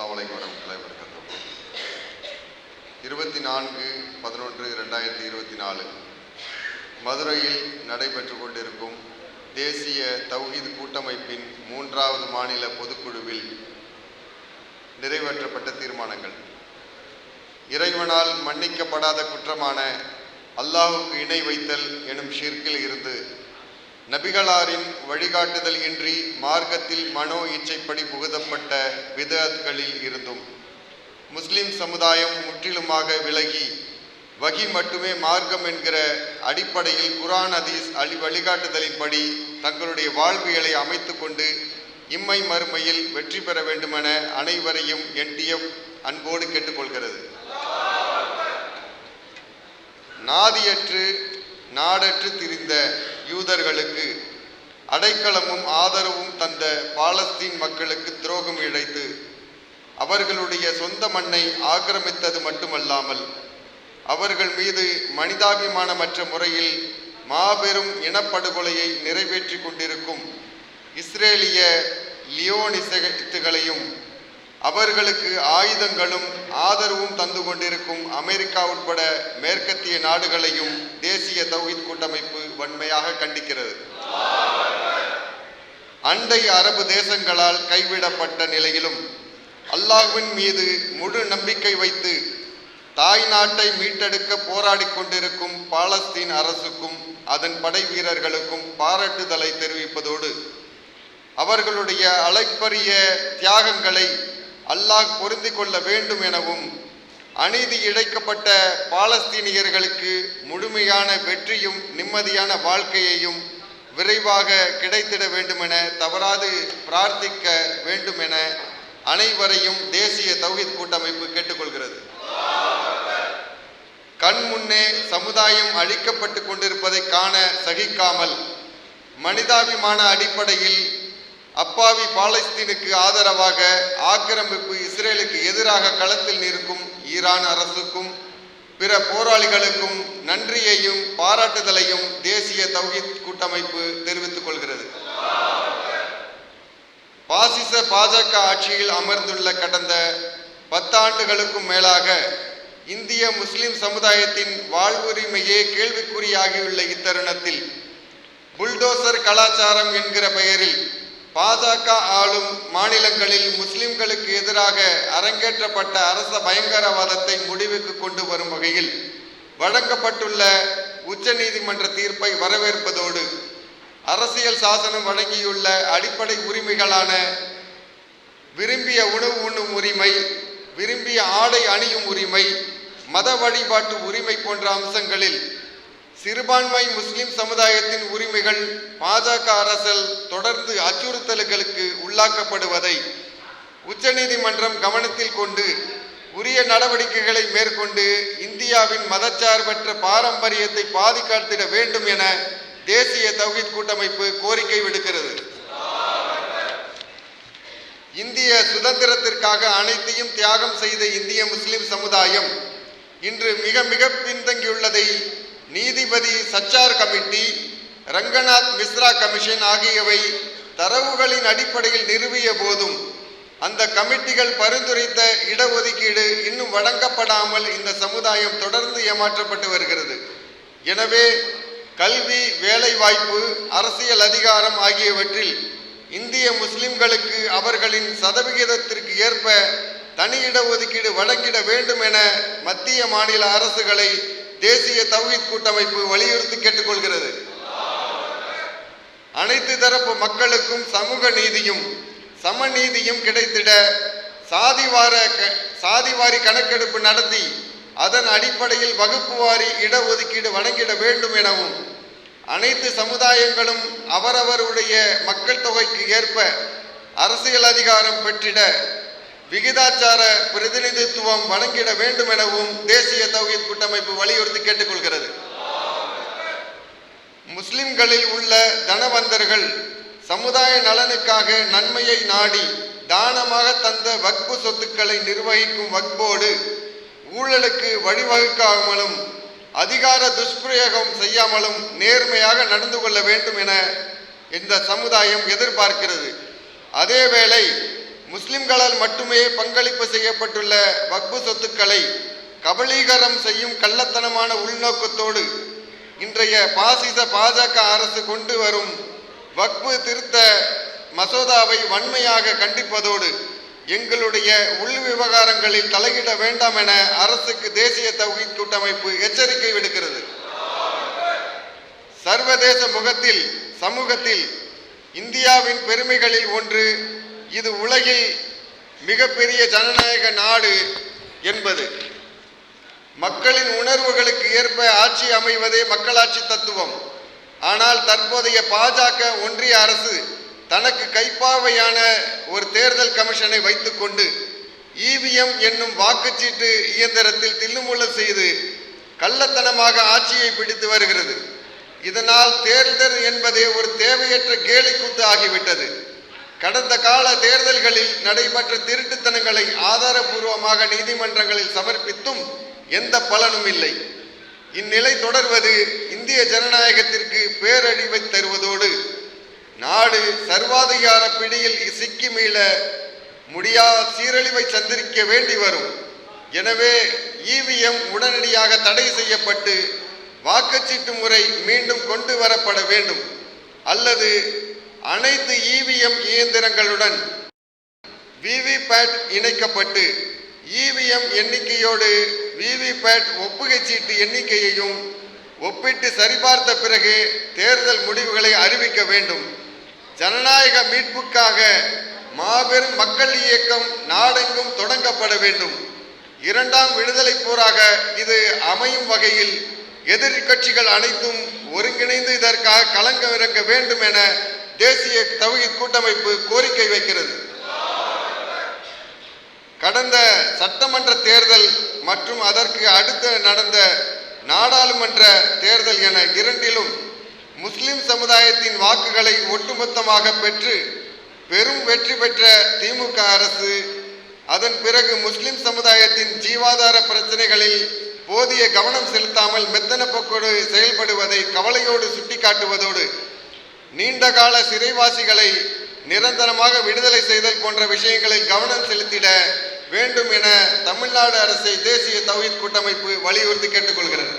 அஸ்லாமலைக்கு அலைக்கும் வரமத்துல்லாஹி இருபத்தி நான்கு பதினொன்று ரெண்டாயிரத்தி இருபத்தி நாலு. மதுரையில் நடைபெற்று கொண்டிருக்கும் தேசிய தௌஹீத் கூட்டமைப்பின் மூன்றாவது மாநில பொதுக்குழுவில் நிறைவேற்றப்பட்ட தீர்மானங்கள். இறைவனால் மன்னிக்கப்படாத குற்றமான அல்லாஹுக்கு இணை வைத்தல் எனும் ஷிர்கில் இருந்து நபிகளாரின் வழிகாட்டுதல் இன்றி மார்க்கத்தில் மனோ இச்சைப்படி புகுதப்பட்ட விதத்களில் இருந்தும் முஸ்லிம் சமுதாயம் முற்றிலுமாக விலகி வகி மட்டுமே மார்க்கம் என்கிற அடிப்படையில் குரான் அதீஸ் அழி வழிகாட்டுதலின்படி தங்களுடைய வாழ்வியலை அமைத்து கொண்டு இம்மை மறுமையில் வெற்றி பெற வேண்டுமென அனைவரையும் என்டிஎஃப் அன்போடு கேட்டுக்கொள்கிறது. நாதியற்று நாடற்று திரிந்த யூதர்களுக்கு அடைக்கலமும் ஆதரவும் தந்த பாலஸ்தீன் மக்களுக்கு துரோகம் இழைத்து அவர்களுடைய சொந்த மண்ணை ஆக்கிரமித்தது மட்டுமல்லாமல் அவர்கள் மீது மனிதாபிமானமற்ற முறையில் மாபெரும் இனப்படுகொலையை நிறைவேற்றி கொண்டிருக்கும் இஸ்ரேலிய லியோனிசகத்துகளையும் அவர்களுக்கு ஆயுதங்களும் ஆதரவும் தந்து கொண்டிருக்கும் அமெரிக்கா உட்பட மேற்கத்திய நாடுகளையும் தேசிய தௌஹித் கூட்டமைப்பு வன்மையாக கண்டிக்கிறது. அண்டை அரபு தேசங்களால் கைவிடப்பட்ட நிலையிலும் அல்லாஹ்வின் மீது முழு நம்பிக்கை வைத்து தாய் நாட்டை மீட்டெடுக்க போராடி கொண்டிருக்கும் பாலஸ்தீன் அரசுக்கும் அதன் படை வீரர்களுக்கும் பாராட்டுதலை தெரிவிப்பதோடு அவர்களுடைய அழைப்பரிய தியாகங்களை அல்லாஹ் பொருந்திக் கொள்ள வேண்டும் எனவும் அநீதி இழைக்கப்பட்ட பாலஸ்தீனியர்களுக்கு முழுமையான வெற்றியும் நிம்மதியான வாழ்க்கையையும் விரைவாக கிடைத்திட வேண்டுமென தவறாது பிரார்த்திக்க வேண்டுமென அனைவரையும் தேசிய தௌஹித் கூட்டமைப்பு கேட்டுக்கொள்கிறது. கண் முன்னே சமுதாயம் அழிக்கப்பட்டு கொண்டிருப்பதை காண சகிக்காமல் மனிதாபிமான அடிப்படையில் அப்பாவி பாலஸ்தீனுக்கு ஆதரவாக ஆக்கிரமிப்பு இஸ்ரேலுக்கு எதிராக களத்தில் நிற்கும் ஈரான் அரசுக்கும் பிற போராளிகளுக்கும் நன்றியையும் பாராட்டுதலையும் தேசிய தௌஹித் கூட்டமைப்பு தெரிவித்துக் கொள்கிறது. பாசிச பாஜக ஆட்சியில் அமர்ந்துள்ள கடந்த பத்தாண்டுகளுக்கும் மேலாக இந்திய முஸ்லிம் சமுதாயத்தின் வாழ்வுரிமையே கேள்விக்குறியாகியுள்ள இத்தருணத்தில் புல்டோசர் கலாச்சாரம் என்கிற பெயரில் பாஜக ஆளும் மாநிலங்களில் முஸ்லிம்களுக்கு எதிராக அரங்கேற்றப்பட்ட அரச பயங்கரவாதத்தை முடிவுக்கு கொண்டு வரும் வகையில் வழங்கப்பட்டுள்ள உச்சநீதிமன்ற தீர்ப்பை வரவேற்பதோடு அரசியல் சாசனம் வழங்கியுள்ள அடிப்படை உரிமைகளான விரும்பிய உணவு உண்ணும் உரிமை விரும்பிய ஆடை அணியும் உரிமை மத வழிபாட்டு உரிமை போன்ற அம்சங்களில் சிறுபான்மை முஸ்லிம் சமுதாயத்தின் உரிமைகள் பாஜக அரசல் தொடர்ந்து அச்சுறுத்தல்களுக்கு உள்ளாக்கப்படுவதை உச்சநீதிமன்றம் கவனத்தில் கொண்டு உரிய நடவடிக்கைகளை மேற்கொண்டு இந்தியாவின் மதச்சார்பற்ற பாரம்பரியத்தை பாதுகாத்திட வேண்டும் என தேசிய தௌஹித் கூட்டமைப்பு கோரிக்கை விடுக்கிறது. இந்திய சுதந்திரத்திற்காக அனைத்தையும் தியாகம் செய்த இந்திய முஸ்லிம் சமுதாயம் இன்று மிக மிக பின்தங்கியுள்ளதை நீதிபதி சச்சார் கமிட்டி ரங்கநாத் மிஸ்ரா கமிஷன் ஆகியவை தரவுகளின் அடிப்படையில் நிறுவிய போதும் அந்த கமிட்டிகள் பரிந்துரைத்த இடஒதுக்கீடு இன்னும் வழங்கப்படாமல் இந்த சமுதாயம் தொடர்ந்து ஏமாற்றப்பட்டு வருகிறது. எனவே கல்வி வேலைவாய்ப்பு அரசியல் அதிகாரம் ஆகியவற்றில் இந்திய முஸ்லிம்களுக்கு அவர்களின் சதவிகிதத்திற்கு ஏற்ப தனி இடஒதுக்கீடு வழங்கிட வேண்டும் என மத்திய மாநில அரசுகளை தேசிய தௌஹீத் கூட்டமைப்பு வலியுறுத்தி கேட்டுக்கொள்கிறது. அனைத்து தரப்பு மக்களுக்கும் சமூக நீதியும் சமநீதியும் கிடைத்திட சாதிவார க- சாதிவாரி கணக்கெடுப்பு நடத்தி அதன் அடிப்படையில் வகுப்பு வாரி இடஒதுக்கீடு வழங்கிட வேண்டும் எனவும் அனைத்து சமுதாயங்களும் அவரவருடைய மக்கள் தொகைக்கு ஏற்ப அரசியல் அதிகாரம் பெற்றிட விகிதாச்சார பிரதிநிதித்துவம் வழங்கிட வேண்டும் எனவும் தேசிய தௌஹீத் கூட்டமைப்பு வலியுறுத்தி கேட்டுக்கொள்கிறது. முஸ்லிம்களில் உள்ள தனவந்தர்கள் சமுதாய நலனுக்காக நன்மையை நாடி தானமாக தந்த வக்பு சொத்துக்களை நிர்வகிக்கும் வக்போடு ஊழலுக்கு வழிவகுக்காமலும் அதிகார துஷ்பிரயோகம் செய்யாமலும் நேர்மையாக நடந்து கொள்ள வேண்டும் என இந்த சமுதாயம் எதிர்பார்க்கிறது. அதேவேளை முஸ்லிம்களால் மட்டுமே பங்களிப்பு செய்யப்பட்டுள்ள வக்பு சொத்துக்களை கபலீகரம் செய்யும் கள்ளத்தனமான உள்நோக்கத்தோடு இன்றைய பாசிச பாஜக அரசு கொண்டு வரும் வக்பு திருத்த மசோதாவை வன்மையாக கண்டிப்பதோடு எங்களுடைய உள் விவகாரங்களில் தலையிட வேண்டாம் என அரசுக்கு தேசிய தௌஹீத் கூட்டமைப்பு எச்சரிக்கை விடுக்கிறது. சர்வதேச முகத்தில் சமூகத்தில் இந்தியாவின் பெருமைகளில் ஒன்று இது உலகில் மிகப்பெரிய ஜனநாயக நாடு என்பது. மக்களின் உணர்வுகளுக்கு ஏற்ப ஆட்சி அமைவதே மக்களாட்சி தத்துவம். ஆனால் தற்போதைய பாஜக ஒன்றிய அரசு தனக்கு கைப்பாவையான ஒரு தேர்தல் கமிஷனை வைத்துக்கொண்டு இவிஎம் என்னும் வாக்குச்சீட்டு இயந்திரத்தில் தில்லுமுள்ள செய்து கள்ளத்தனமாக ஆட்சியை பிடித்து வருகிறது. இதனால் தேர்தல் என்பதே ஒரு தேவையற்ற கேலிக்கூத்து ஆகிவிட்டது. கடந்த கால தேர்தல்களில் நடைபெற்ற திருட்டுத்தனங்களை ஆதாரபூர்வமாக நீதிமன்றங்களில் சமர்ப்பித்தும் எந்த பலனும் இல்லை. இந்நிலை தொடர்வது இந்திய ஜனநாயகத்திற்கு பேரழிவை தருவதோடு நாடு சர்வாதிகார பிடியில் சிக்கி மீள முடியா சீரழிவை சந்திரிக்க வேண்டி வரும். எனவே இவிஎம் உடனடியாக தடை செய்யப்பட்டு வாக்குச்சீட்டு முறை மீண்டும் கொண்டு வரப்பட வேண்டும். அல்லது அனைத்து இவிஎம் இயந்திரங்களுடன் விவிபேட் இணைக்கப்பட்டு இவிஎம் எண்ணிக்கையோடு விவிபேட் ஒப்புகைச் சீட்டு எண்ணிக்கையையும் ஒப்பிட்டு சரிபார்த்த பிறகு தேர்தல் முடிவுகளை அறிவிக்க வேண்டும். ஜனநாயக மீட்புக்காக மாபெரும் மக்கள் இயக்கம் நாடெங்கும் தொடங்கப்பட வேண்டும். இரண்டாம் விடுதலை போராக இது அமையும் வகையில் எதிர்கட்சிகள் அனைத்தும் ஒருங்கிணைந்து இதற்காக களங்கம் இறங்க வேண்டும் என தேசிய தௌஹீத் கூட்டமைப்பு கோரிக்கை வைக்கிறது. கடந்த சட்டமன்ற தேர்தல் மற்றும் அதற்கு அடுத்து நடந்த நாடாளுமன்ற தேர்தல் என இரண்டிலும் முஸ்லிம் சமுதாயத்தின் வாக்குகளை ஒட்டுமொத்தமாக பெற்று பெரும் வெற்றி பெற்ற திமுக அரசு அதன் பிறகு முஸ்லிம் சமுதாயத்தின் ஜீவாதார பிரச்சனைகளில் போதிய கவனம் செலுத்தாமல் மெத்தன போக்கோடு செயல்படுவதை கவலையோடு சுட்டிக்காட்டுவதோடு நீண்டகால சிறைவாசிகளை நிரந்தரமாக விடுதலை செய்தல் போன்ற விஷயங்களில் கவனம் செலுத்திட வேண்டும் என தமிழ்நாடு அரசை தேசிய தவித் கூட்டமைப்பு வலியுறுத்தி கேட்டுக்கொள்கிறது.